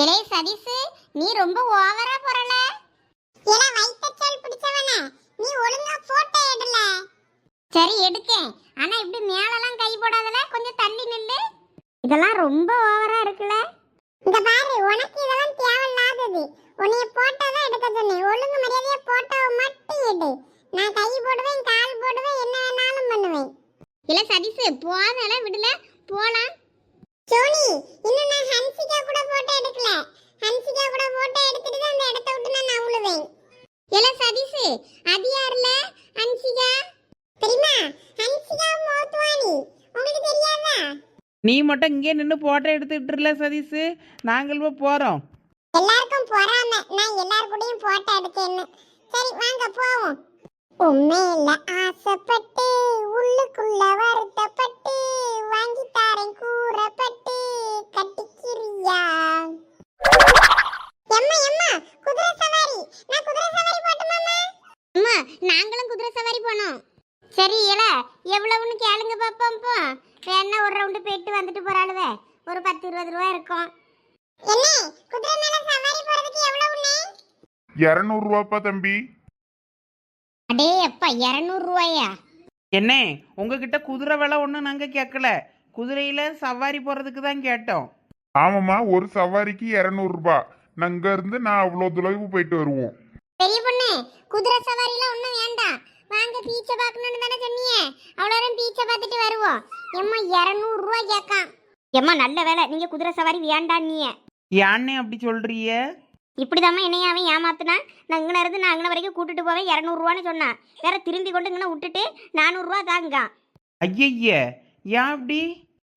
இளைய சதீசு நீ ரொம்ப ஓவரா போறல. இல வைத்தச்சல் பிடிச்சவனே நீ ஒழுங்கா போட்டோ எடுல. சரி எடுக்கேன் ஆனா இப்படி மேலலாம் கை போடாதல கொஞ்சம் தள்ளி நில்லு. இதெல்லாம் ரொம்ப ஓவரா இருக்குல்ல இந்த பாரு உனக்கு இதெல்லாம் தேவையில்லாதது. உன்னைய போட்டோ தான் எடுக்க சொன்னேன். ஒழுங்கு மரியாதையா போட்டோவை மட்டும் எடு. நான் கை போடுவேன் கால் போடுவேன் என்ன வேணாலும் பண்ணுவேன். இல்லை சதீசு போதல விடல. போலாம். சோனி இன்னும் நான் ஹன்சிகா கூட போட்டோ எடுக்கல. ஹன்சிகா கூட போட்டோ எடுத்துட்டு தான் அந்த இடத்த விட்டு நான் நவுளுவேன் இல்ல சதீசு அது யாருல? ஹன்சிகா. தெரியுமா? ஹன்சிகா மோத்வானி. உங்களுக்கு தெரியாதா? நீ மட்டும் இங்கே நின்று போட்டோ எடுத்துக்கிட்டுல சதீஷ். நாங்கள் இப்போ போகிறோம் எல்லாருக்கும் பொறாம. நான் எல்லார் கூடயும் போட்டோ எடுக்கேன்னு சரி வாங்க போவோம். உண்மையில ஆசைப்பட்டு உள்ளுக்குள்ள வருத்தப்பட்டு வாங்கி தாரேன் கூறப்பட்டு கட்டிக்கிறியா? எம்மா எம்மா குதிரை சவாரி. நான் குதிரை சவாரி போட்டுமாமா அம்மா? நாங்களும் குதிரை சவாரி போனோம். சரி இல எவ்வளவுன்னு கேளுங்க பாப்போம் போ. வேணா ஒரு ரவுண்டு போயிட்டு வந்துட்டு போறாளுவே. ஒரு பத்து இருபது ரூபா இருக்கும். என்ன? குதிரை மேல சவாரி போறதுக்கு எவ்வளவுண்ணே இரநூறுவாப்பா தம்பி. அடே அப்பா இருநூறு ரூபாயா? என்ன உங்ககிட்ட குதிரை விலை ஒன்றும் நாங்கள் கேட்கல. குதிரையில் சவாரி போகிறதுக்கு தான் கேட்டோம். ஆமாம்மா ஒரு சவாரிக்கு இரநூறுபா நாங்க இருந்து நான் அவ்வளோ தொலைவு போயிட்டு வருவோம். பெரிய பொண்ணு குதிரை சவாரிலாம் ஒண்ணும் வேண்டாம். வாங்க பீச்சை பார்க்கணும்னு தானே சொன்னீங்க அவ்வளோ நேரம் பீச்சை பார்த்துட்டு வருவோம். எம்மா இருநூறு ரூபா கேட்கான். எம்மா நல்ல வேலை. நீங்க குதிரை சவாரி வேண்டாம் நீ ஏன்னே அப்படி சொல்றிய? இப்படிதாம்மா என்னைய அவன் ஏமாத்துனா? நான் இங்கே இருந்து நான் அங்கே வரைக்கும் கூட்டிட்டு போவேன் இரநூறுவான்னு சொன்னான் வேற திரும்பி கொண்டு இங்கே விட்டுட்டு நானூறுரூவா தாங்க. ஐயய்ய ஏன் அப்படி?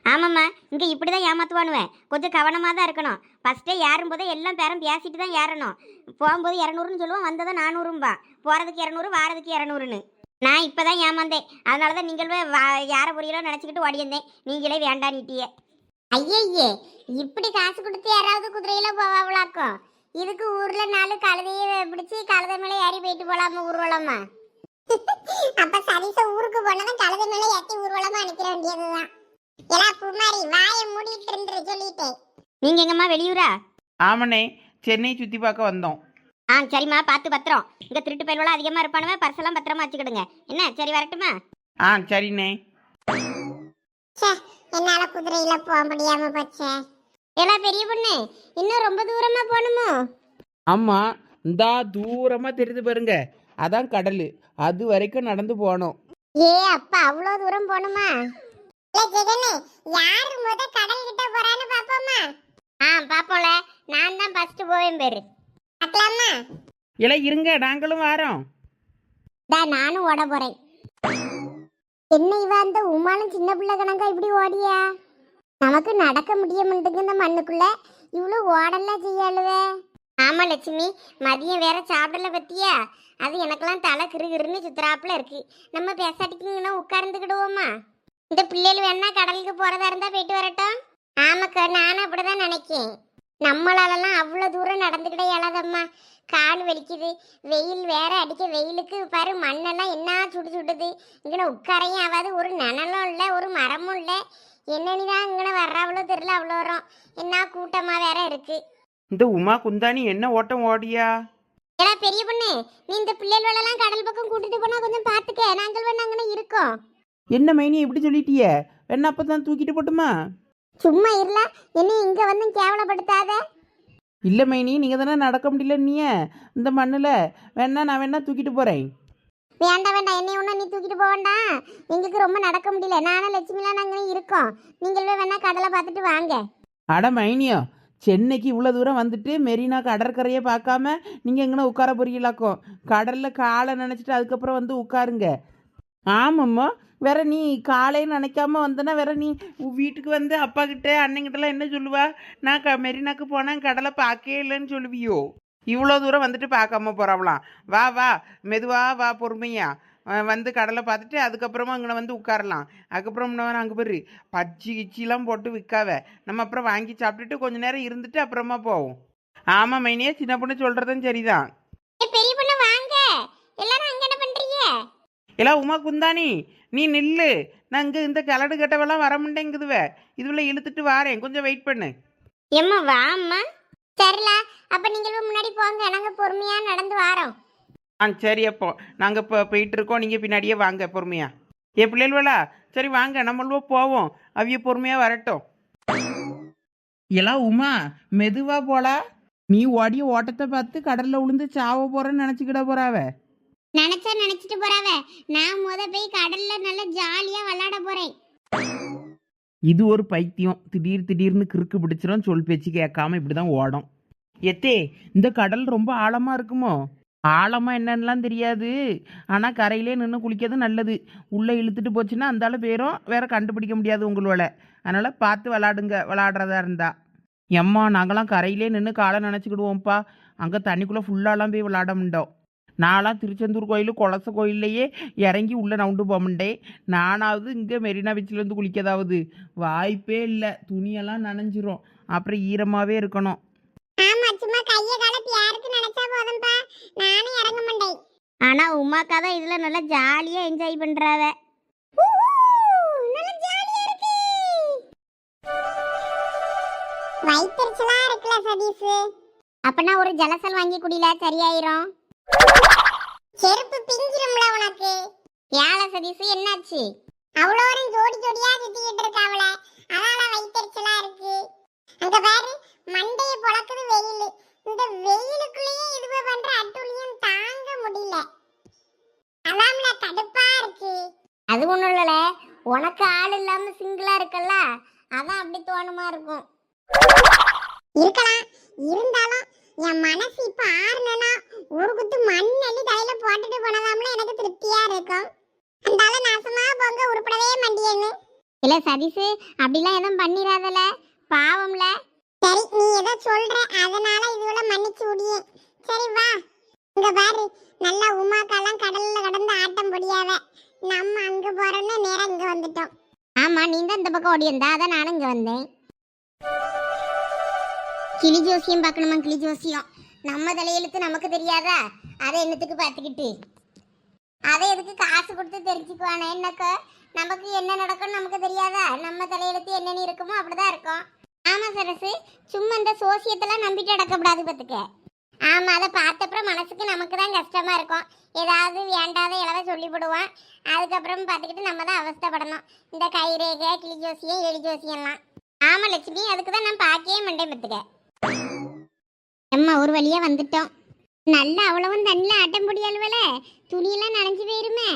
ஆமாம்மா இங்கே இப்படி தான் ஏமாத்துவானுவேன். கொஞ்சம் கவனமாக தான் இருக்கணும் ஃபஸ்ட்டே ஏறும்போதே எல்லாம் பேரும் பேசிட்டு தான் ஏறணும். போகும்போது இரநூறுன்னு சொல்லுவோம் வந்ததும் நானூறும்பா. போகிறதுக்கு இரநூறு வாரதுக்கு இரநூறுன்னு. நான் இப்போ தான் ஏமாந்தேன். அதனால தான் நீங்களே யாரை புரியலோ நினச்சிக்கிட்டு ஓடியிருந்தேன் நீங்களே வேண்டான்னுட்டியே ஐயய்யே இப்படி காசு கொடுத்து யாராவது குதிரையில போவாங்களாக்கும் இதுக்கு ஊர்ல நாலு கழுதையை பிடிச்சி கழுதை மேலே ஏறி போயிட்டு போலாமா ஊர்வலமா? அப்ப சதீச ஊருக்கு போனதும் கழுதை மேலே ஏற்றி ஊர்வலமா அனுப்பிட வேண்டியதுதான். எலா குமாரி வாயை மூடிட்டு இருந்து சொல்லிட்டேன். நீங்க எங்கம்மா வெளியூரா? ஆமாண்ணே சென்னை சுற்றி பார்க்க வந்தோம். ஆ சரிம்மா பார்த்து பத்திரம். இங்க திருட்டு பயல்வெல்லாம் அதிகமா இருப்பானுவ பர்செல்லாம் பத்திரமா வச்சுக்கிடுங்க. என்ன சரி வரட்டுமா? ஆ சரிண்ணே. என்னால குதிரையில போக முடியாம போச்சே. எல்லாம் பெரிய பொண்ணு இன்னும் ரொம்ப தூரமா போகணுமோ? ஆமாம் இந்தா தூரமாக தெரியுது பாருங்க. அதான் கடல். அது வரைக்கும் நடந்து போனோம் ஏ அப்பா அவ்வளோ தூரம் போகணுமா? இல்ல ஜெகனே யாரு முத கடல் கிட்ட போறான்னு பாப்போமா? ஆ பாப்போம்ல. நான் தான் ஃபர்ஸ்ட் போவேன் பேரு. இல்லை இருங்க நாங்களும் வரோம். டா நானும் ஓட போறேன். என்ன இவ அந்த உமாலும் சின்ன பிள்ளை கணக்கா இப்படி ஓடியா? நமக்கு நடக்க முடிய மாட்டேங்குது இந்த மண்ணுக்குள்ள. இவ்வளவு ஓடலாம் செய்யாளுவே. ஆமா லட்சுமி மதியம் வேற சாப்பிடல பத்தியா? அது எனக்கெல்லாம் தலை கிருகிருன்னு சுத்துறாப்புல இருக்கு. நம்ம பேசாட்டிக்கிங்கன்னா உட்கார்ந்துக்கிடுவோமா? இந்த பிள்ளைகள் வேணா கடலுக்கு போறதா இருந்தா போயிட்டு வரட்டும். ஆமாக்கா நானும் அப்படிதான் நினைக்கேன். நம்மளாலலாம் அவ்வளோ தூரம் நடந்துக்கிட்டே இயலாதம்மா. கால் வலிக்குது வெயில் வேற அடிக்க வெயிலுக்கு. பாரு மண்ணெல்லாம் என்ன சுடு சுடுது. இங்கே உட்காரையும் ஆகாது. ஒரு நனலும் இல்லை ஒரு மரமும் இல்லை. என்னன்னு தான் இங்கே வர்றாவளோ தெரியல அவ்வளோ வரும் என்ன கூட்டமாக வேற இருக்கு. இந்த உமா குந்தாணி என்ன ஓட்டம் ஓடியா? ஏடா பெரிய பொண்ணு நீ இந்த பிள்ளைகளெல்லாம் கடல் பக்கம் கூட்டிட்டு போனா கொஞ்சம் பார்த்துக்க நாங்கள் வேணா அங்கே இருக்கோம் என்ன மைனி இப்படி சொல்லிட்டியே? வேணா அப்போ தான் தூக்கிட்டு போட்டுமா? சும்மா இருல என்ன இங்கே வந்து கேவலப்படுத்தாத. இல்லை மைனி நீங்கள் தானே நடக்க முடியல நீய. இந்த மண்ணில் வேணா நான் வேணா தூக்கிட்டு போகிறேன் வேண்டாம் வேண்டாம். என்னை ஒன்றும் நீ தூக்கிட்டு போக வேண்டாம். எங்களுக்கு ரொம்ப நடக்க முடியல. நானும் லட்சுமிலாம் நாங்கள் இருக்கோம். நீங்களே வேணா கடலை பார்த்துட்டு வாங்க. அட மைனியோ சென்னைக்கு இவ்வளோ தூரம் வந்துட்டு மெரினா கடற்கரையை பார்க்காம நீங்கள் எங்கன்னா உட்கார போறீங்களாக்கும் கடலில் காலை நினச்சிட்டு அதுக்கப்புறம் வந்து உட்காருங்க. ஆமாம்மா. வேற நீ காலையே நினைக்காம வந்தனா வேற நீ வீட்டுக்கு வந்து அப்பா கிட்ட அண்ணங்கிட்டலாம் என்ன சொல்லுவா? நான் க மெரினாக்கு போனேன் கடலை பார்க்கவே இல்லைன்னு சொல்லுவியோ? இவ்வளோ தூரம் வந்துட்டு பார்க்காம போறாவலாம் வா வா மெதுவா வா பொறுமையா. அஹ் வந்து கடலை பார்த்துட்டு அதுக்கப்புறமா அங்கே வந்து உட்காரலாம். அதுக்கப்புறம் இன்னும் அங்கே போய் பச்சி கிச்சிலாம் போட்டு விற்காவ நம்ம அப்புறம் வாங்கி சாப்பிட்டுட்டு கொஞ்ச நேரம் இருந்துட்டு அப்புறமா போவோம். ஆமாம் மைனியே சின்ன பொண்ணு சொல்கிறதும் சரிதான். பெரிய பொண்ணு வாங்க. எல்லாரும் அங்க என்ன பண்றீங்க? எல்லாம் உமா குந்தாணி நீ நில்லு. நான் இங்கே இந்த கிளடு கட்டவெல்லாம் வர முடியேங்குதுவ இதுல இழுத்துட்டு வாரேன். கொஞ்சம் வெயிட் பண்ணு. எம்மா வாம்மா. சரில அப்ப நீங்களும் முன்னாடி போங்க. நாங்க பொறுமையா நடந்து வாரோம். ஆ சரி அப்போ. நாங்கள் இப்போ போயிட்டு இருக்கோம் நீங்கள் பின்னாடியே வாங்க பொறுமையா. ஏ பிள்ளைகளா சரி வாங்க. நம்மளோ போவோம். அவிய பொறுமையாக வரட்டும். எல்லாம் உமா மெதுவா போலா. நீ ஓடிய ஓட்டத்தை பார்த்து கடல்ல விழுந்து சாவ போறேன்னு நினச்சிக்கிட போறாவ? நினைச்சா நினைச்சிட்டு போறாவ. நான் முத போய் கடல்ல நல்லா ஜாலியா விளையாட போறேன். இது ஒரு பைத்தியம். திடீர் திடீர்னு கிறுக்கு பிடிச்சிடும் சொல் பேச்சு கேட்காம இப்படிதான் ஓடும். எத்தே இந்த கடல் ரொம்ப ஆழமா இருக்குமோ? ஆழமா என்னன்னுலாம் தெரியாது. ஆனா கரையிலே நின்று குளிக்கிறது நல்லது. உள்ள இழுத்துட்டு போச்சுன்னா அந்த பேரும் வேற கண்டுபிடிக்க முடியாது உங்களோட. அதனால பார்த்து விளாடுங்க விளாடுறதா இருந்தா. எம்மா நாங்களாம் கரையிலே நின்று காலை நினச்சிக்கிடுவோம்ப்பா. அங்கே தண்ணிக்குள்ளே ஃபுல்லாலாம் போய் விளாட முடியும் நான்லாம் திருச்செந்தூர் கோயில் கொலச கோயில்லையே இறங்கி உள்ளே நவுண்டு போகமுண்டேன் நானாவது இங்கே மெரினா பீச்சில் இருந்து குளிக்கதாவது. வாய்ப்பே இல்லை. துணியெல்லாம் நனைஞ்சிரும். அப்புறம் ஈரமாகவே இருக்கணும். ஆமா சும்மா கைய காலத்து யாருக்கு நினைச்சா போதும்பா. நானும் இறங்க மாட்டேன். ஆனா உமாக்கா தான் இதுல நல்லா ஜாலியா என்ஜாய் பண்றாவ. வயிற்றுச்சலா இருக்குல்ல சதீஷ். அப்பனா ஒரு ஜலசல் வாங்கி குடில சரியாயிரும். செருப்பு பிஞ்சிரும்ல உனக்கு? ஏழை சதீஷ் என்னாச்சு? அவ்வளோரும் ஜோடி ஜோடியா சுத்திக்கிட்டு இருக்காவல அதால வயிற்றுச்சலா இருக்கு. அங்க பாரு மண்டைய பொளக்குது வெயில். இந்த வெயிலுக்குள்ளேயே இதுவ பண்ற அட்டுழியம் தாங்க முடியல. அதாம்ல கடுப்பா இருக்கு. அது ஒண்ணும் இல்லல. உனக்கு ஆள் இல்லாம சிங்கிளா இருக்கல்ல? அதான் அப்படி தோணுமா இருக்கும். இருக்கலாம். இருந்தாலும் என் மனசு இப்ப ஆறுனா ஒரு குத்து மண் அள்ளி தலையில போட்டுட்டு போனதாம்ல எனக்கு திருப்தியா இருக்கும். அந்தால நாசமா போங்க உருப்படவே மாட்டியேன்னு இல்ல சதீஷ் அப்படிலாம் எதுவும் பண்ணிடாதல பாவம்ல. சரி நீ ஏதோ சொல்ற அதனால இதுவள மன்னிச்சு விடியே சரி வா. இங்க பாரு நல்லா உமாக்கெல்லாம் கடல்ல கடந்து ஆட்டம் பொடியாவ நம்ம அங்க போறோம்னு நேரா இங்க வந்துட்டோம். ஆமா நீ தான் இந்த பக்கம் ஓடி வந்தா அதான் நானும் இங்க வந்தேன். கிளி ஜோசியம் பார்க்கணுமா கிளி ஜோசியம்? நம்ம தலையெழுத்து நமக்கு தெரியாதா? அதை என்னத்துக்கு பார்த்துக்கிட்டு? அதை எதுக்கு காசு கொடுத்து தெரிஞ்சுக்குவானே என்னக்கோ? நமக்கு என்ன நடக்கும்னு நமக்கு தெரியாதா? நம்ம தலையெழுத்து என்னென்ன இருக்குமோ அப்படிதான் இருக்கும். ஆமாம் சரசு. சும்மா இந்த சோசியத்தெல்லாம் நம்பிட்டு நடக்கக்கூடாது பார்த்துக்க. ஆமாம் அதை பார்த்தப்புறம் மனசுக்கு நமக்கு தான் கஷ்டமாக இருக்கும். ஏதாவது வேண்டாத இளவ சொல்லிவிடுவான். அதுக்கப்புறம் பார்த்துக்கிட்டு நம்ம தான் அவஸ்தைப்படணும். இந்த கைரேகை கிளி ஜோசியம் எலி ஜோசியம்லாம். ஆமாம் லட்சுமி அதுக்கு தான் நான் பார்க்கவே மண்டே பார்த்துக்க. அம்மா ஒரு வழியா வந்துட்டோம். நல்லா அவ்வளவும் தண்ணில ஆட்டம் முடியாளுவல துணியெல்லாம் நனைஞ்சு போயிருமே?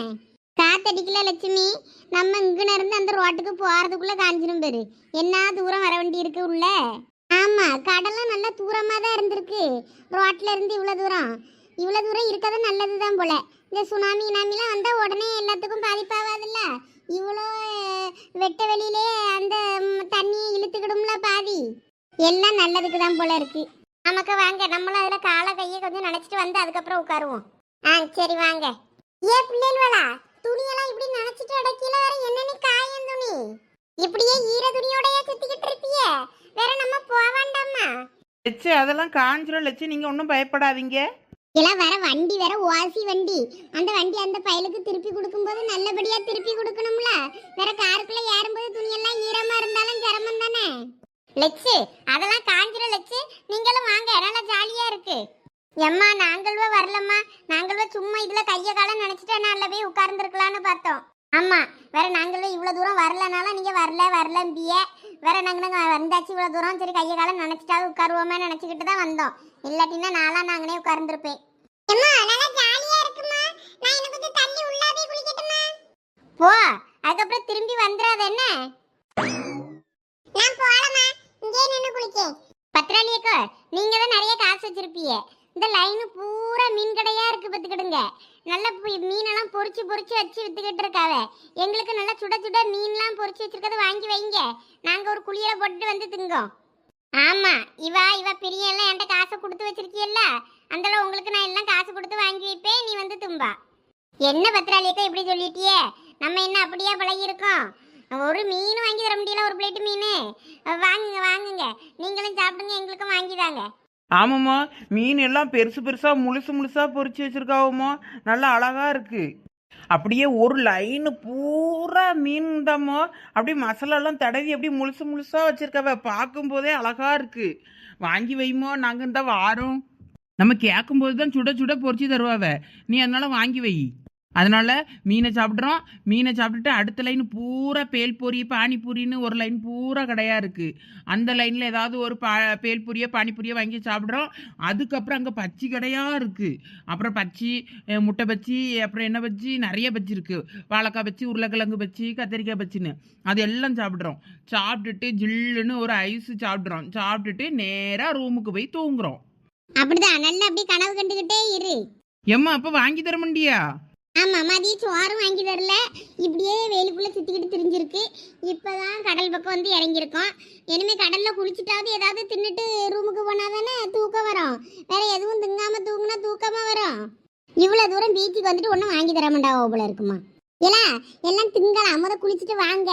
காத்தடிக்கல லட்சுமி. நம்ம இங்கன இருந்து அந்த ரோட்டுக்கு போறதுக்குள்ள காஞ்சிரும் பேரு. என்ன தூரம் வர வேண்டி இருக்கு உள்ள? ஆமா கடலும் நல்லா தூரமா தான் இருந்திருக்கு. ரோட்ல இருந்து இவ்வளவு தூரம். இவ்வளவு தூரம் இருக்கிறது நல்லதுதான் போல. இந்த சுனாமி இனாமிலாம் வந்தா உடனே எல்லாத்துக்கும் பாதிப்பாகாதுல்ல இவ்வளோ வெட்ட வெளியிலே அந்த தண்ணி இழுத்துக்கிடும்ல பாதி. எல்லாம் நல்லதுக்கு தான் போல இருக்கு. நமக்கு வாங்க நம்மளும் அதுல காலை கையை கொஞ்சம் நினைச்சிட்டு வந்து அதுக்கப்புறம் உட்காருவோம். ஆ சரி வாங்க. ஏ பிள்ளைகளா துணியெல்லாம் இப்படி நினைச்சிட்டு அடக்கில வேற என்னன்னு காயம் துணி? இப்படியே ஈர துணியோடய சுத்திக்கிட்டு இருப்பிய. வேற நம்ம போக வேண்டாமா? லட்சு அதெல்லாம் காஞ்சிரும் லட்சு நீங்கள் ஒன்றும் பயப்படாதீங்க. எல்லாம் வேற வண்டி வேற ஓசி வண்டி. அந்த வண்டி அந்த பயலுக்கு திருப்பி கொடுக்கும்போது நல்லபடியா திருப்பி கொடுக்கணும்ல? வேற காருக்குள்ள ஏறும்போது துணியெல்லாம் ஈரமா இருந்தாலும் சிரமம் தானே? லெச்சு அதெல்லாம் காஞ்சிரும் லெச்சு. நீங்களும் வாங்க நல்லா ஜாலியா இருக்கு. எம்மா நாங்களும் வரலம்மா. நாங்களும் சும்மா இதுல கைய காலம் நினைச்சிட்டு நல்ல போய் உட்கார்ந்துருக்கலாம்னு பார்த்தோம். ஆமா வேற நாங்களும் இவ்வளவு தூரம் வரலனாலும் நீங்க வரல வரலம்பிய. வேற நாங்க நாங்க வந்தாச்சு இவ்வளவு தூரம் சரி கைய காலம் நினைச்சிட்டாவது உட்காருவோமே நினைச்சுக்கிட்டு தான் வந்தோம். இல்லாட்டினா நாளா நாங்களே உட்கார்ந்துருப்பேன். போ அதுக்கப்புறம் திரும்பி வந்துடாத என்ன? நான் இங்கே நின்னு குளிக்கேன் பத்ராளியக்கோ நீங்க தான் நிறைய காசு வச்சிருப்பீங்க. இந்த லைனு பூரா மீன் கடையா இருக்கு பத்துக்கிடுங்க நல்ல மீனெல்லாம் பொரிச்சு பொறிச்சு வச்சு வித்துக்கிட்டு இருக்காவ. எங்களுக்கு நல்லா சுட சுட மீன்லாம் பொறிச்சு வச்சிருக்கத வாங்கி வைங்க. நாங்க ஒரு குளியல போட்டுட்டு வந்து திங்கோம். ஆமா இவா இவ பெரிய எல்லாம் என்கிட்ட காசை கொடுத்து வச்சிருக்கியல்ல. அந்தளவு உங்களுக்கு நான் எல்லாம் காசு கொடுத்து வாங்கி வைப்பேன் நீ வந்து தும்பா. என்ன பத்திராளியக்கா இப்படி சொல்லிட்டியே? நம்ம என்ன அப்படியே பழகி இருக்கோம் ஒரு மீன் வாங்கி தர முடியல ஒரு பிளேட் மீன். வாங்குங்க வாங்குங்க. நீங்களும் சாப்பிடுங்க எங்களுக்கும் வாங்கி தாங்க. ஆமாம்மா மீன் எல்லாம் பெருசு பெருசாக முழுசு முழுசாக பொறிச்சு வச்சுருக்காவம்மா. நல்லா அழகாக இருக்குது அப்படியே ஒரு லைனு பூரா மீன் தாம்மா. அப்படியே மசாலாலாம் தடவி அப்படியே முழுசு முழுசாக வச்சுருக்காவ பார்க்கும்போதே அழகாக இருக்குது வாங்கி வைமோ நாங்கள் இருந்தால் வாரோம். நம்ம கேட்கும்போது தான் சுட சுட பொறிச்சு தருவாவ. நீ அதனால் வாங்கி வை. அதனால மீனை சாப்பிட்றோம். மீனை சாப்பிட்டுட்டு அடுத்த லைன் பூரா பேல்பூரி பானிபூரின்னு ஒரு லைன் பூரா கடையா இருக்கு. அந்த லைனில் ஏதாவது ஒரு பா பேல்பூரியை பானிபூரியை வாங்கி சாப்பிட்றோம். அதுக்கப்புறம் அங்கே பச்சி கடையா இருக்கு. அப்புறம் பச்சி முட்டை பச்சி அப்புறம் என்ன பச்சி நிறைய பச்சி இருக்கு. வாழைக்காய் பச்சி உருளைக்கிழங்கு பச்சி கத்திரிக்காய் பச்சின்னு அது எல்லாம் சாப்பிட்றோம். சாப்பிட்டுட்டு ஜில்லுன்னு ஒரு ஐஸ் சாப்பிட்றோம். சாப்பிட்டுட்டு நேராக ரூமுக்கு போய் தூங்குறோம். அப்படிதான். நல்லா அப்படி கனவு கண்டுகிட்டே இரு. எம்மா அப்போ வாங்கி தர முடியா ஆமா மதிய சோறும் வாங்கி தரல. இப்படியே வேலுக்குள்ள சுத்திக்கிட்டு திரிஞ்சிருக்கு. இப்பதான் கடல் பக்கம் வந்து இறங்கியிருக்கோம். இனிமே கடல்ல குளிச்சுட்டாவது ஏதாவது தின்னுட்டு ரூமுக்கு போனாதானே தூக்கம் வரும். வேற எதுவும் திங்காம தூங்குனா தூக்கமா வரும். இவ்வளவு தூரம் பீச்சுக்கு வந்துட்டு ஒன்றும் வாங்கி தர மாட்டாவோ போல இருக்குமா? இல்ல எல்லாம் திங்கலாம். முத குளிச்சுட்டு வாங்க.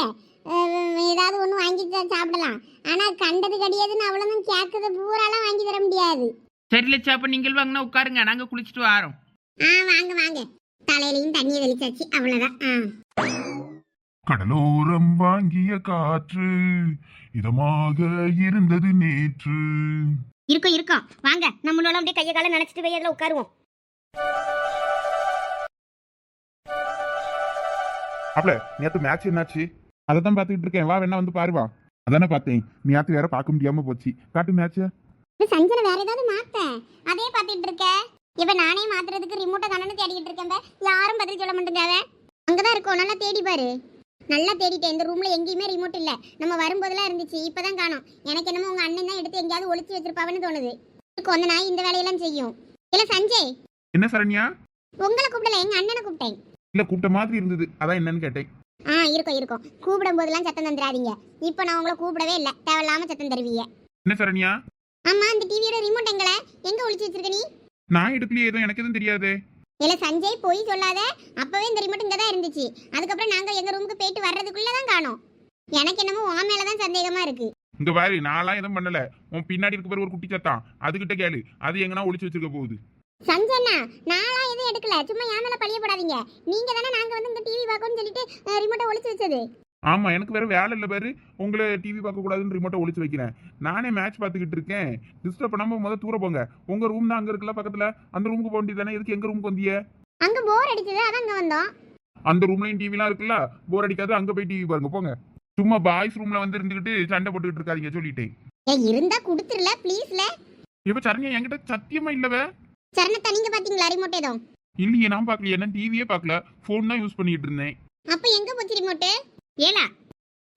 ஏதாவது ஒன்று வாங்கி சாப்பிடலாம். ஆனா கண்டது கிடையாதுன்னு அவ்வளோதான் கேட்கறது பூராலாம் வாங்கி தர முடியாது. சரி லட்சா அப்போ நீங்கள் வாங்கினா உட்காருங்க. நாங்கள் குளிச்சுட்டு வரோம். ஆ வாங்க வாங்க. தலையிலையும் தண்ணியை தெளிச்சாச்சு. அவ்வளோதான் ஆ. கடலோரம் வாங்கிய காற்று இதமாக இருந்தது நேற்று. இருக்கும் இருக்கும். வாங்க நம்மளோட அப்படியே கையை காலை நினைச்சிட்டு போய் அதில் உட்காருவோம். அப்பல நேத்து மேட்ச் என்னாச்சு? அதை தான் பார்த்துக்கிட்டு இருக்கேன். வா வேணா வந்து பாருவா அதானே பார்த்தேன். நேத்து வேற பார்க்க முடியாம போச்சு. காட்டு மேட்ச் இது சஞ்சனை வேற ஏதாவது மாத்த? அதே பார்த்துட்டு இருக்க. இப்ப நானே மாத்துறதுக்கு ரிமோட்டை கண்ணனு தேடிட்டு இருக்கேன். யாரும் பதில் சொல்ல மாட்டேங்காத அங்கதான் இருக்கோம். நல்லா தேடி பாரு. நல்லா தேடிட்டேன். இந்த ரூம்ல எங்கேயுமே ரிமோட் இல்ல. நம்ம வரும்போதெல்லாம் இருந்துச்சு. இப்பதான் காணோம். எனக்கு என்னமோ உங்க அண்ணன் தான் எடுத்து எங்கேயாவது ஒளிச்சு வச்சிருப்பாவன்னு தோணுது. அந்த நாய் இந்த வேலையெல்லாம் செய்யும். இல்ல சஞ்சய். என்ன சரண்யா? உங்களை கூப்பிடல. எங்க அண்ணனை கூப்பிட்டேன். இல்ல கூப்பிட்ட மாதிரி இருந்தது. அதான் என்னன்னு கேட்டேன். ஆ இருக்கும் இருக்கும். கூப்பிடும் போதெல்லாம் சத்தம் தந்துடாதீங்க. இப்போ நான் உங்களை கூப்பிடவே இல்லை. தேவையில்லாம சத்தம் தருவீங்க. என்ன சரண்யா? ஆமா அந்த டிவியோட ரிமோட் எங்கள எங்க ஒளிச்சு வச்சிருக்க நீ? நான் எடுக்கலையே எதுவும் எனக்கு எதுவும் தெரியாது. இல்ல சஞ்சய் போய் சொல்லாத. அப்பவே இந்த ரிமோட் இங்க தான் இருந்துச்சு. அதுக்கப்புறம் நாங்க எங்க ரூமுக்கு போயிட்டு வர்றதுக்குள்ள தான் காணோம். எனக்கு என்னமோ உன் மேல தான் சந்தேகமா இருக்கு. இங்க பாரு நான்லாம் எதுவும் பண்ணல. உன் பின்னாடி இருக்க பேர் ஒரு குட்டி சத்தான் அதுகிட்ட கேளு. அது எங்கன்னா ஒளிச்சு வச்சிருக்க போகுது. சஞ்சய்னா நாளா எதுவும் எடுக்கல. சும்மா என் மேல பழிய போடாதீங்க. நீங்க தானே நாங்க வந்து இந்த டிவி பார்க்கணும்னு சொல்லிட்டு ரிமோட்டை ஒளிச்சு வச்சது. ஆமா எனக்கு வேற வேலை இல்ல பாரு. உங்களை டிவி பார்க்க கூடாதுன்னு ரிமோட்டை ஒளிச்சு வைக்கிறேன். நானே மேட்ச் பார்த்துக்கிட்டு இருக்கேன். டிஸ்டர்ப் பண்ணாம முத தூர போங்க. உங்க ரூம் தான் அங்க இருக்குல்ல பக்கத்துல? அந்த ரூமுக்கு போக வேண்டியதானே எதுக்கு எங்க ரூமுக்கு வந்தீங்க அங்க போர் அடிச்சது அதான் அங்க வந்தோம். அந்த ரூம்லயும் டிவிலாம் இருக்குல்ல? போர் அடிக்காது அங்க போய் டிவி பாருங்க போங்க. சும்மா பாய்ஸ் ரூம்ல வந்து இருந்துகிட்டு சண்டை போட்டுக்கிட்டு இருக்காதீங்க சொல்லிட்டேன். ஏ இருந்தா கொடுத்துருல ப்ளீஸ்ல இப்ப சரண்யா என்கிட்ட சத்தியமா இல்லவே சரணத்தை நீங்க பாத்தீங்களா ரிமோட் ஏதோ? இல்லையே நான் பார்க்கல என்ன டிவியே பார்க்கல. ஃபோன் தான் யூஸ் பண்ணிட்டு இருந்தேன். அப்ப எங்க போச்சு ரிமோட்டு ஏலா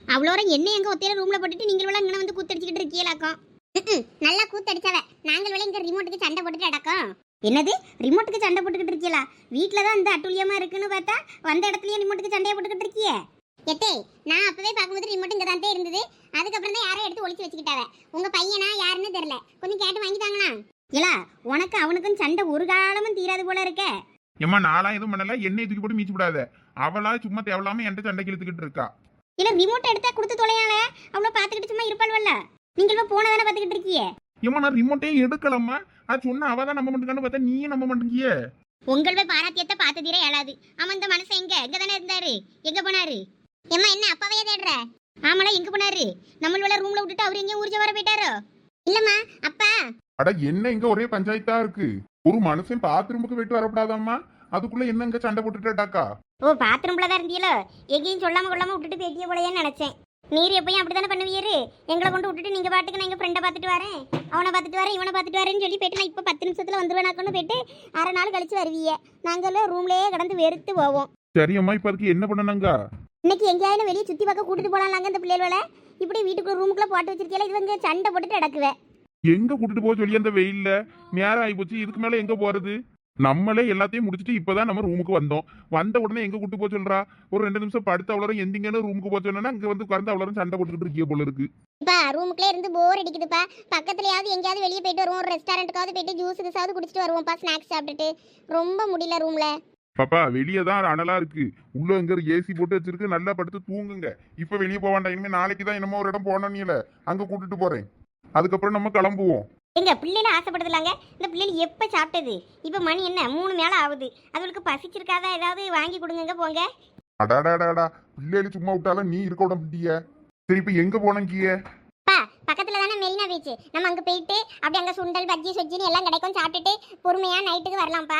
அவ்வளோ என்ன எங்க ஒத்தையில ரூம்ல போட்டுட்டு நீங்கள் வேலை இங்கே வந்து கூத்தடிச்சுக்கிட்டு இருக்கீங்களாக்கும். நல்லா கூத்தடிச்சாவ. நாங்கள் வேலை இங்க ரிமோட்டுக்கு சண்டை போட்டுட்டு அடக்கம் என்னது? ரிமோட்டுக்கு சண்டை போட்டுக்கிட்டு இருக்கீங்களா வீட்டில் தான் இந்த அட்டுழியமா இருக்குன்னு பார்த்தா வந்த இடத்துலயும் ரிமோட்டுக்கு சண்டையை போட்டுக்கிட்டு இருக்கியே? எத்தே நான் அப்பவே பார்க்கும்போது ரிமோட் இங்க தான் இருந்தது. அதுக்கப்புறம் தான் யாரோ எடுத்து ஒளிச்சு வச்சுக்கிட்டாவ. உங்க பையனா யாருன்னு தெரியல. கொஞ்சம் கேட்டு வாங்கி தாங்கண்ணா இல்லா உனக்கு அவனுக்கும் சண்டை ஒரு காலமும் தீராது போல இருக்க. ஏம்மா நான்லாம் எதுவும் பண்ணல. எண்ணெய் தூக்கி போட்டு மீச்சு விடாத. அவளா சும்மா தேவையில்லாம என்கிட்ட சண்டை இழுத்துக்கிட்டு இருக்கா? இல்ல ரிமோட் எடுத்தா கொடுத்து தொலையால அவ்வளவு பாத்துக்கிட்டு சும்மா இருப்பாள்வல்ல? நீங்க போனதானே பாத்துக்கிட்டு இருக்கியே? ஏம்மா நான் ரிமோட்டே எடுக்கலாமா அது சொன்னா அவ தான் நம்ப மாட்டேங்கான்னு பார்த்தா நீயே நம்ப மாட்டேங்கியே உங்கள் போய் பாராத்தியத்தை பார்த்து தீர இயலாது. ஆமா இந்த மனுஷன் எங்க? எங்க தானே இருந்தாரு. எங்க போனாரு? ஏம்மா என்ன அப்பாவே தேடுற? ஆமாடா எங்க போனாரு? நம்மளோட ரூம்ல விட்டுட்டு அவர் எங்கேயும் ஊர்ஜ வர போயிட்டாரோ? இல்லம்மா அப்பா. அட என்ன இங்க ஒரே பஞ்சாயத்தா இருக்கு? ஒரு மனுஷன் பாத்ரூமுக்கு போயிட்டு வரக்கூடாதாம்மா அதுக்குள்ள என்ன இங்க சண்டை போட்டுட்டாக்கா ஓ பாத்ரூம்ல தான் இருந்தீங்களோ எங்கேயும் சொல்லாம கொள்ளாம விட்டுட்டு பேட்டிய போலையேன்னு நினைச்சேன். நீர் எப்பயும் அப்படித்தானே பண்ணுவீரு? எங்களை கொண்டு விட்டுட்டு நீங்க பாட்டுக்கு நான் எங்க ஃப்ரெண்டை பார்த்துட்டு வரேன். அவனை பார்த்துட்டு வரேன் இவனை பார்த்துட்டு வரேன்னு சொல்லி போயிட்டு நான் இப்போ பத்து நிமிஷத்துல வந்துருவேனாக்கன்னு போயிட்டு அரை நாள் கழிச்சு வருவீங்க நாங்களும் ரூம்லயே கடந்து வெறுத்து போவோம். சரியம்மா இப்ப அதுக்கு என்ன பண்ணணுங்க? இன்னைக்கு எங்கேயாவது வெளியே சுத்தி பார்க்க கூட்டிட்டு போலாம்லாங்க இந்த பிள்ளைகள இப்படி வீட்டுக்குள்ள ரூமுக்குள்ள போட்டு வச்சிருக்கீங்களா இது வந்து சண்டை போட்டுட்டு அடக்குவேன் எங்க கூட்டிட்டு போக சொல்லி அந்த வெயில்ல? நேரம் ஆகி போச்சு இதுக்கு மேல எங்க போறது? நம்மளே எல்லாத்தையும் முடிச்சுட்டு இப்பதான் நம்ம ரூமுக்கு வந்தோம். வந்த உடனே எங்க கூட்டு போக சொல்றா? ஒரு ரெண்டு நிமிஷம் படுத்து அவ்வளோ எந்திங்கன்னு ரூமுக்கு போக சொன்னா அங்க வந்து உட்கார்ந்து அவ்வளோ சண்டை போட்டுக்கிட்டு இருக்கிய போல இருக்கு. இப்பா ரூமுக்குள்ளே இருந்து போர் அடிக்குதுப்பா. பக்கத்துலயாவது எங்கேயாவது வெளியே போயிட்டு வருவோம். ஒரு ரெஸ்டாரண்ட்டுக்காவது போயிட்டு ஜூஸ் கிசாவது குடிச்சிட்டு வருவோம்ப்பா ஸ்நாக்ஸ் சாப்பிட்டுட்டு. ரொம்ப முடியல ரூம்ல பாப்பா வெளியே தான் அனலா இருக்கு. உள்ள எங்க ஏசி போட்டு வச்சிருக்கு. நல்லா படுத்து தூங்குங்க. இப்ப வெளியே போக வேண்டாம். இனிமே நாளைக்கு தான் என்னமோ ஒரு இடம் போனோம்ல அங்க கூட்டிட்டு போறேன். அதுக்கப்புறம் நம்ம கிளம்புவோம். எங்க பிள்ளைல ஆசைப்படுதுலாங்க. இந்த பிள்ளைகள் எப்போ சாப்பிட்டது? இப்போ மணி என்ன? மூணு மேலே ஆகுது. அதுகளுக்கு பசிச்சிருக்காதா? ஏதாவது வாங்கி கொடுங்க போங்க. அடாடாடாடா. பிள்ளைகள் சும்மா விட்டாலும் நீ இருக்க விட முடிய சரி இப்ப எங்க போனங்கிய பா பக்கத்துல தானே மெரினா பீச் நம்ம அங்க போயிட்டு அப்படி அங்க சுண்டல் பஜ்ஜி சொஜ்ஜின்னு எல்லாம் கிடைக்கும் சாப்பிட்டுட்டு பொறுமையா நைட்டுக்கு வரலாம்ப்பா.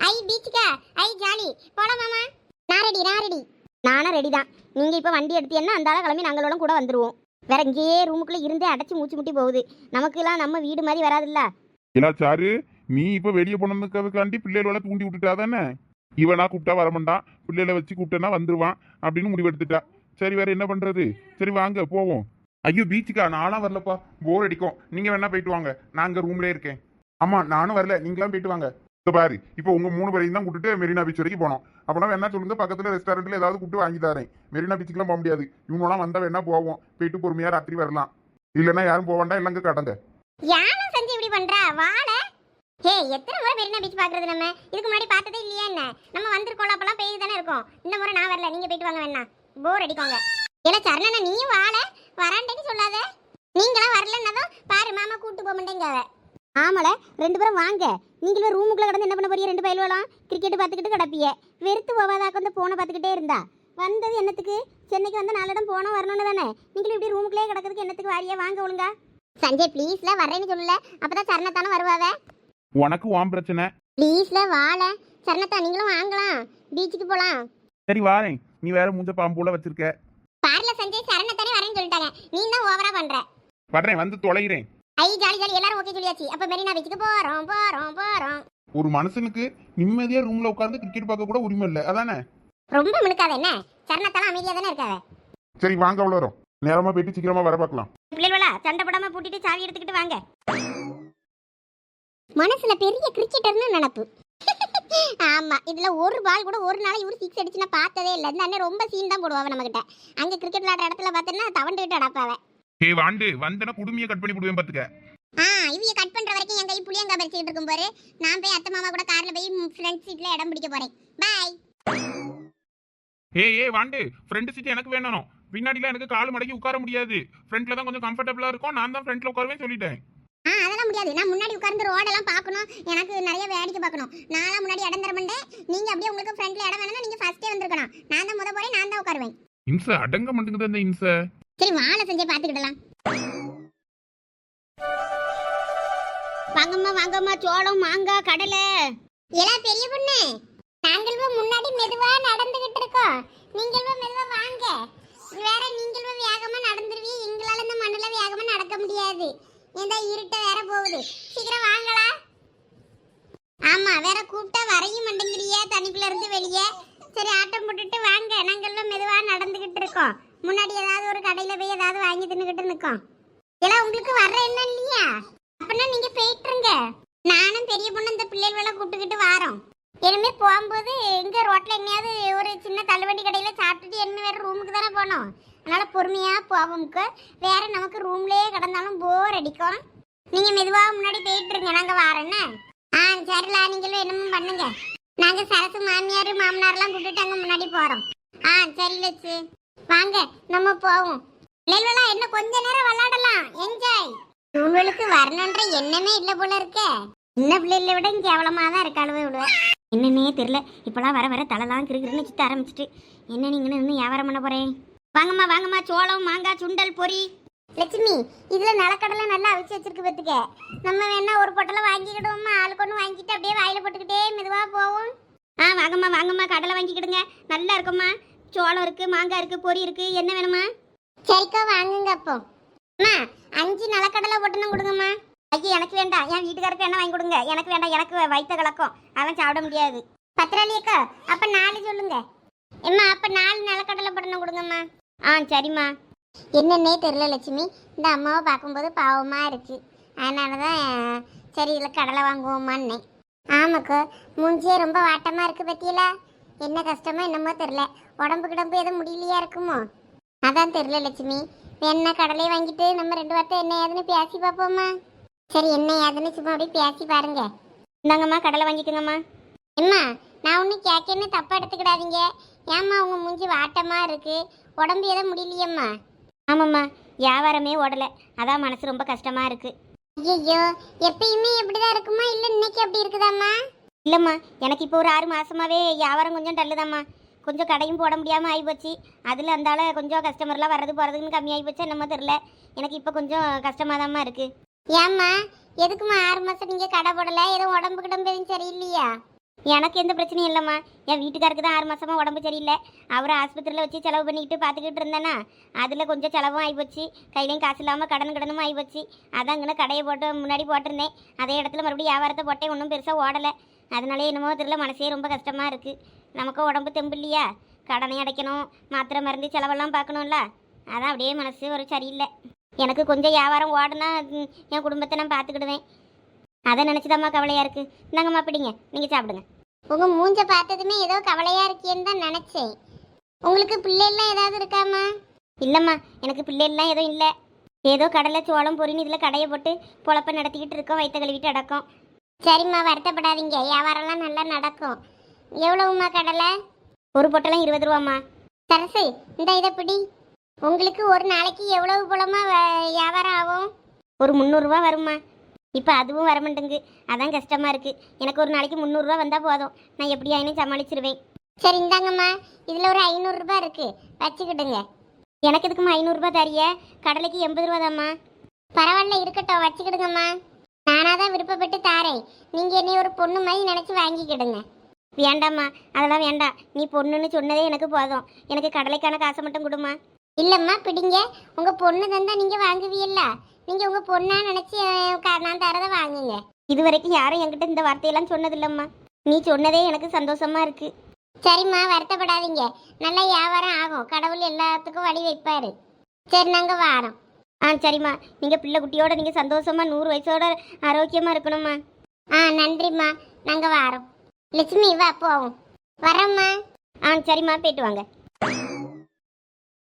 ஐ பீச்சுக்கா ஐ ஜாலி போலாம் மாமா. நான் ரெடி நான் ரெடி நானும் ரெடி தான். நீங்க இப்ப வண்டி எடுத்தீங்கன்னா அந்த ஆள கிளம்பி நாங்களோட கூட வந்துருவோம். வேற இங்கேயே ரூமுக்குள்ள இருந்தே அடைச்சு மூச்சு முட்டி போகுது. நமக்குலாம் நம்ம வீடு மாதிரி வராதுல்ல? இல்ல சாரு நீ இப்ப வெளியே போனதுக்காண்டி பிள்ளைகளோட தூண்டி விட்டுட்டா தானே? இவனா கூப்பிட்டா வரமாட்டான் பிள்ளைகளை வச்சு கூப்பிட்டனா வந்துருவான் அப்படின்னு முடிவெடுத்துட்டா. சரி வேற என்ன பண்றது? சரி வாங்க போவோம். ஐயோ பீச்சுக்கா நானும் வரலப்பா. போர் அடிக்கும். நீங்க வேணா போயிட்டு வாங்க. நான் அங்க ரூம்லயே இருக்கேன். ஆமா நானும் வரல. நீங்களாம் போயிட்டு வாங்க. இதோ பாரு இப்போ உங்க மூணு பேரையும் தான் கூட்டிட்டு மெரினா பீச் வரைக்கும் போனோம். அப்பனா வேணா சொல்லுங்க பக்கத்துல ரெஸ்டாரண்ட்டில் ஏதாவது கூப்பிட்டு வாங்கி தரேன். மெரினா பீச்சுக்குலாம் போக முடியாது. இவங்களாம் வந்தால் வேணா போவோம். போயிட்டு பொறுமையா ராத்திரி வரலாம். இல்லைன்னா யாரும் போக வேண்டாம் இல்லைங்க கடங்க யானை செஞ்சு இப்படி பண்றா? வாழ ஹே எத்தனை முறை மெரினா பீச் பாக்குறது நம்ம? இதுக்கு முன்னாடி பார்த்ததே இல்லையா என்ன? நம்ம வந்திருக்கோம் அப்பெல்லாம் பெய்து தானே இருக்கோம். இந்த முறை நான் வரல நீங்க போயிட்டு வாங்க வேணா. போர் அடிக்கோங்க ஏன்னா சரணா நீயும் வாழ வராண்டேன்னு சொல்லாத. நீங்களாம் வரலன்னதும் பாரு மாமா கூட்டு போக மாட்டேங்க ஆமால ரெண்டு பேரும் வாங்க. நீங்களும் ரூமுக்குள்ள கிடந்து என்ன பண்ண போறீங்க? ரெண்டு பயல்வலாம் கிரிக்கெட் பார்த்துக்கிட்டு கிடப்பிய வெறுத்து போவாதாக்க வந்து போனை பார்த்துக்கிட்டே இருந்தா. வந்தது என்னத்துக்கு? சென்னைக்கு வந்து நாலு இடம் போனோம் வரணும்னு தானே. நீங்களும் இப்படி ரூமுக்குள்ளே கிடக்கிறதுக்கு என்னத்துக்கு வாரியா? வாங்க ஒழுங்கா. சஞ்சய் ப்ளீஸ்ல வரேன்னு சொல்லல. அப்பதான் சரணத்தானும் வருவாவ? உனக்கு வாம் பிரச்சனை. ப்ளீஸ்ல வாழ. சரணத்தா நீங்களும் வாங்கலாம். பீச்சுக்கு போலாம். சரி வாரேன். நீ வேற மூஞ்ச பாம்போல வச்சிருக்க. பார்ல சஞ்சய் சரணத்தானே வரேன்னு சொல்லிட்டாங்க. நீ தான் ஓவரா பண்ற. வர்றேன் வந்து தொலைகிறேன். ஐ ஜாலி ஜாலி. எல்லாரும் ஓகே சொல்லியாச்சு. அப்ப மெரினா பீச்சுக்கு போறோம் போறோம் போறோம். ஒரு மனுஷனுக்கு நிம்மதியா ரூம்ல உட்கார்ந்து கிரிக்கெட் பார்க்க கூட உரிமை இல்லை. அதானே? ரொம்ப மினுக்காத என்ன? சரணத்தாலாம் அமைதியா தானே இருக்காவ சரி வாங்க அவ்வளோ வரும் நேரமா போயிட்டு சீக்கிரமா வர பார்க்கலாம். பிள்ளைகளா சண்டை போடாம பூட்டிட்டு சாவி எடுத்துக்கிட்டு வாங்க. மனசுல பெரிய கிரிக்கெட்டர்னு நினப்பு. ஆமா இதுல ஒரு பால் கூட ஒரு நாள் இவரு சிக்ஸ் அடிச்சு நான் பார்த்ததே இல்லை. இந்த அண்ணன் ரொம்ப சீன் தான் போடுவாங்க நம்ம கிட்ட அங்க கிரிக்கெட் விளையாடுற இடத்துல பார்த்தோன்னா தவண்டுகிட்டு அடப்பாவ. ஹே வாண்டு. வந்தனா குடுமையை கட் பண்ணி விடுவேன் பாத்துக்க. ஆ இவிய கட் பண்ற வரைக்கும் என் கை புளியங்கா பறிச்சுக்கிட்டு இருக்கும் பாரு. நான் போய் அத்தை மாமா கூட கார்ல போய் ஃப்ரண்ட் சீட்ல இடம் பிடிக்க போறேன். பாய் ஏ ஏ வாண்டு. ஃப்ரண்ட் சீட் எனக்கு வேணும் பின்னாடிலாம் எனக்கு கால் மடக்கி உட்கார முடியாது. ஃப்ரண்ட்ல தான் கொஞ்சம் கம்ஃபர்டபுளா இருக்கும். நான் தான் ஃப்ரண்ட்ல உட்காருவேன் சொல்லிட்டேன். ஆ அதெல்லாம் முடியாது. நான் முன்னாடி உட்கார்ந்து ரோடெல்லாம் பார்க்கணும். எனக்கு நிறைய வேடிக்கை பார்க்கணும். நான்லாம் முன்னாடி இடம் தர மாட்டேன். நீங்க அப்படியே உங்களுக்கு ஃப்ரண்ட்ல இடம் வேணும்னா நீங்க ஃபர்ஸ்டே வந்திருக்கணும். நான் தான் முத போறேன் நான் தான் உட்காருவேன். இம்ச அடங்க மாட்டேங்குது அந்த இம்ச. சரி வாழை செஞ்சே பார்த்துக்கிடலாம். வாங்கம்மா வாங்கம்மா சோளம் மாங்காய் கடலை. எல்லாம் பெரிய பொண்ணு நாங்களும் முன்னாடி மெதுவா நடந்துகிட்டு இருக்கோம். நீங்களும் மெதுவா வாங்க. வேற நீங்களும் வேகமா நடந்துருவீங்க. எங்களால இந்த மண்ணுல வேகமா நடக்க முடியாது. இந்த இருட்ட வேற போகுது. சீக்கிரம் வாங்களா ஆமா வேற கூப்பிட்டா வரையும் மாட்டேங்கிறியா தனிக்குள்ள இருந்து வெளியே. சரி ஆட்டம் போட்டுட்டு வாங்க. நாங்களும் மெதுவா நடந்துகிட்டு இருக்கோம். முன்னாடி ஏதாவது ஒரு கடையில போய் ஏதாவது வாங்கி தின்னுகிட்டு நிற்கும். இதெல்லாம் உங்களுக்கு வர்ற என்ன இல்லையா? அப்படின்னா நீங்க போயிட்டுருங்க. நானும் பெரிய பொண்ணு இந்த பிள்ளைகளை கூப்பிட்டுக்கிட்டு வாரோம். இனிமே போகும்போது எங்க ரோட்ல எங்கேயாவது ஒரு சின்ன தள்ளுவண்டி கடையில சாப்பிட்டுட்டு என்ன வேற ரூமுக்கு தானே போனோம் அதனால பொறுமையா போவோம்க்கு. வேற நமக்கு ரூம்லயே கிடந்தாலும் போர் அடிக்கும். நீங்க மெதுவா முன்னாடி போயிட்டுருங்க. நாங்க வாரோன்னு ஆ சரிலா நீங்களும் என்னமோ பண்ணுங்க. நாங்க சரசு மாமியார் மாமனார்லாம் கூப்பிட்டுட்டு அங்க முன்னாடி போறோம். ஆ சரி லட்சு. வாங்க நம்ம போவோம். பிள்ளைகளா என்ன கொஞ்ச நேரம் விளையாடலாம். என்ஜாய் உங்களுக்கு வரணுன்ற எண்ணமே இல்ல போல இருக்கே. சின்ன பிள்ளைகளை விட கேவலமா தான் இருக்காளுவே விடுவேன் என்னன்னே தெரியல. இப்பெல்லாம் வர வர தலைலாம் கிருக்கிருன்னு சுத்த ஆரம்பிச்சிட்டு. என்ன நீங்க இன்னும் வியாபாரம் பண்ண போறேன் வாங்கம்மா வாங்கம்மா சோளம் மாங்காய் சுண்டல் பொரி. லட்சுமி இதுல நிலக்கடலை நல்லா அவிச்சு வச்சிருக்கு பத்துக்க. நம்ம வேணா ஒரு பொட்டலை வாங்கிக்கிடுவோம்மா. ஆளுக்கு ஒன்று வாங்கிட்டு அப்படியே வாயில போட்டுக்கிட்டே மெதுவா போவோம். ஆ வாங்கம்மா வாங்கம்மா கடலை வாங்கிக்கிடுங்க. நல்லா இருக்கும்மா. சோளம் இருக்கு மாங்காய் இருக்கு பொரி இருக்கு என்ன வேணுமா சரிக்கா வாங்குங்க அப்போ. அம்மா அஞ்சு நிலக்கடலை பொட்டணும் கொடுங்கம்மா. ஐயோ எனக்கு வேண்டாம். என் வீட்டுக்காருக்கு என்ன வாங்கி கொடுங்க. எனக்கு வேண்டாம். எனக்கு வயிற்ற கலக்கம். அவன் சாப்பிட முடியாது. பத்திராளி அக்கா அப்ப நாலு சொல்லுங்க. எம்மா அப்ப நாலு நிலக்கடலை பொட்டணும் கொடுங்கம்மா. ஆ சரிம்மா. என்னன்னே தெரியல லட்சுமி. இந்த அம்மாவை பார்க்கும்போது பாவமா இருக்கு. அதனால தான் சரி இதில் கடலை வாங்குவோமான்னே. ஆமாக்கா மூஞ்சியே ரொம்ப வாட்டமா இருக்கு பத்தியில? என்ன கஷ்டமோ என்னமோ தெரியல. உடம்பு கிடம்பு எதுவும் முடியலையா இருக்குமோ? அதான் தெரியல லட்சுமி. என்ன கடலையை வாங்கிட்டு நம்ம ரெண்டு வார்த்தை என்ன ஏதுன்னு பேசி பார்ப்போம்மா சரி என்ன ஏதுன்னு சும்மா அப்படியே பேசி பாருங்க. இந்தாங்கம்மா கடலை வாங்கிக்கோங்கம்மா. அம்மா நான் ஒன்றும் கேட்கன்னு தப்பாக எடுத்துக்கிடாதீங்க. ஏம்மா உங்கள் மூஞ்சி வாட்டமாக இருக்குது உடம்பு எதுவும் முடியலையம்மா? ஆமாம்மா வியாபாரமே ஓடலை. அதான் மனசு ரொம்ப கஷ்டமாக இருக்குது ஐயோ எப்பயுமே இப்படிதான் இருக்குமா? இல்லை இன்னைக்கு அப்படி இருக்குதாம்மா? இல்லைம்மா எனக்கு இப்போ ஒரு ஆறு மாசமாவே வியாபாரம் கொஞ்சம் டல்லுதாம்மா. கொஞ்சம் கடையும் போட முடியாமல் ஆகிப்போச்சு அதில் அந்தால கொஞ்சம் கஸ்டமர்லாம் வர்றது போகிறதுன்னு கம்மியாகி போச்சு. என்னமோ தெரில எனக்கு இப்போ கொஞ்சம் கஷ்டமாக தான்மா இருக்குது ஏம்மா எதுக்குமா ஆறு மாதம் நீங்கள் கடை போடலை? எதுவும் உடம்பு கிடம்பு எதுவும் சரியில்லையா? எனக்கு எந்த பிரச்சனையும் இல்லைம்மா. என் வீட்டுக்காருக்கு தான் ஆறு மாசமா உடம்பு சரியில்லை. அவரை ஆஸ்பத்திரியில் வச்சு செலவு பண்ணிக்கிட்டு பார்த்துக்கிட்டு இருந்தேனா அதில் கொஞ்சம் செலவும் ஆகிப்போச்சு கையிலையும் காசு இல்லாமல் கடன் கடனும் ஆகிப்போச்சு அதான் அங்கே கடையை போட்டு முன்னாடி போட்டிருந்தேன். அதே இடத்துல மறுபடியும் வியாபாரத்தை போட்டேன். ஒன்றும் பெருசாக ஓடலை. அதனாலே என்னமோ தெரியல மனசே ரொம்ப கஷ்டமாக இருக்குது நமக்கும் உடம்பு தெம்பு இல்லையா கடனை அடைக்கணும் மாத்திரை மருந்து செலவெல்லாம் பார்க்கணும்ல? அதான் அப்படியே மனசு ஒரு சரியில்லை. எனக்கு கொஞ்சம் வியாபாரம் ஓடுனா என் குடும்பத்தை நான் பார்த்துக்கிடுவேன். அதை நினச்சிதாம்மா கவலையாக இருக்குது இந்தாங்கம்மா பிடிங்க. நீங்கள் சாப்பிடுங்க. உங்கள் மூஞ்ச பார்த்ததுமே ஏதோ கவலையாக இருக்கேன்னு தான் நினச்சேன். உங்களுக்கு பிள்ளைலாம் ஏதாவது இருக்காம்மா? இல்லைம்மா எனக்கு பிள்ளைலாம் எதுவும் இல்லை. ஏதோ கடலை சோளம் பொரின்னு இதில் கடையை போட்டு பொழப்ப நடத்திக்கிட்டு இருக்கோம் வயிற்ற கழுவிட்டு அடக்கம். சரிம்மா வருத்தப்படாதீங்க. வியாபாரம்லாம் நல்லா நடக்கும். எவ்வளவும்மா கடலை? ஒரு பொட்டெல்லாம் இருபது ரூபாம்மா. சரசு இந்த இதை பிடி. உங்களுக்கு ஒரு நாளைக்கு எவ்வளவு போலமா வியாபாரம் ஆகும்? ஒரு முந்நூறுரூவா வரும்மா. இப்போ அதுவும் வர மாட்டேங்குது அதான் கஷ்டமாக இருக்குது எனக்கு ஒரு நாளைக்கு முந்நூறுரூவா வந்தால் போதும். நான் எப்படி ஆயினும் சமாளிச்சிருவேன். சரி இந்தாங்கம்மா. இதில் ஒரு ஐநூறுரூபா இருக்குது வச்சுக்கிடுங்க. எனக்கு இதுக்குமா ஐநூறுரூபா தரிய கடலைக்கு எண்பது ரூபா தாம்மா பரவாயில்ல இருக்கட்டும். வச்சுக்கிடுங்கம்மா. நானாக தான் விருப்பப்பட்டு தாரேன். நீங்கள் என்னை ஒரு பொண்ணு மாதிரி நினச்சி வாங்கிக்கிடுங்க. வேண்டாம்மா அதெல்லாம் வேண்டாம். நீ பொண்ணுன்னு சொன்னதே எனக்கு போதும். எனக்கு கடலைக்கான காசை மட்டும் கொடுமா இல்லைம்மா பிடிங்க. உங்கள் பொண்ணு தந்தா நீங்கள் வாங்குவீல்ல. நீங்கள் உங்கள் பொண்ணா நினச்சி நான் தரதை வாங்குங்க. இது வரைக்கும் யாரும் என்கிட்ட இந்த வார்த்தையெல்லாம் சொன்னதில்லம்மா. நீ சொன்னதே எனக்கு சந்தோஷமா இருக்கு. சரிம்மா வருத்தப்படாதீங்க. நல்ல வியாபாரம் ஆகும். கடவுள் எல்லாத்துக்கும் வழி வைப்பாரு. சரி நாங்கள் வாரோம். ஆ சரிம்மா. நீங்கள் பிள்ளை குட்டியோட நீங்கள் சந்தோஷமா நூறு வயசோட ஆரோக்கியமாக இருக்கணும்மா. ஆ நன்றிம்மா. நாங்கள் வாரோம். லட்சுமி வா போவோம். வரோம்மா. ஆ சரிம்மா போயிட்டு வாங்க.